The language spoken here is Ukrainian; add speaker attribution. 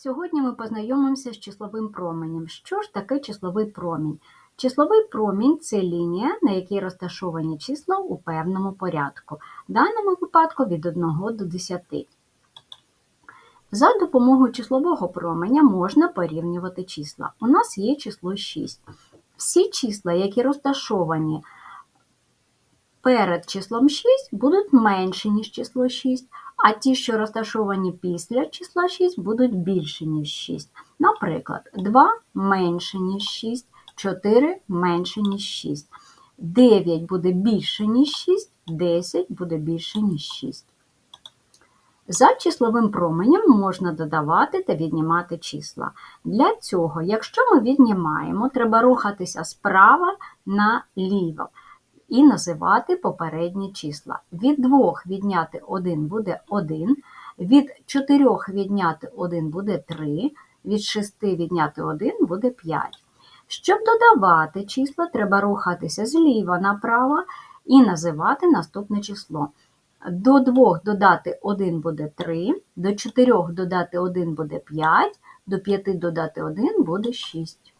Speaker 1: Сьогодні ми познайомимося з числовим променем. Що ж таке числовий промінь? Числовий промінь це лінія, на якій розташовані числа у певному порядку, в даному випадку від 1 до 10. За допомогою числового променя можна порівнювати числа. У нас є число 6. Всі числа, які розташовані перед числом 6, будуть менші, ніж число 6, а ті, що розташовані після числа 6, будуть більші, ніж 6. Наприклад, 2 менше, ніж 6, 4 менше, ніж 6. 9 буде більше, ніж 6, 10 буде більше, ніж 6. За числовим променем можна додавати та віднімати числа. Для цього, якщо ми віднімаємо, треба рухатися справа наліво і називати попередні числа. Від 2 відняти 1 буде 1, від 4 відняти 1 буде 3, від 6 відняти 1 буде 5. Щоб додавати числа, треба рухатися зліва направо і називати наступне число. До 2 додати 1 буде 3, до 4 додати 1 буде 5, до 5 додати 1 буде 6.